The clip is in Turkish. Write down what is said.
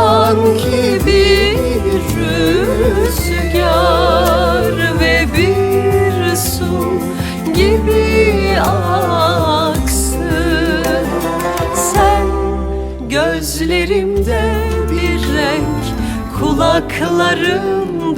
sanki bir rüzgar ve bir su gibi aksın. Sen gözlerimde bir renk kulaklarım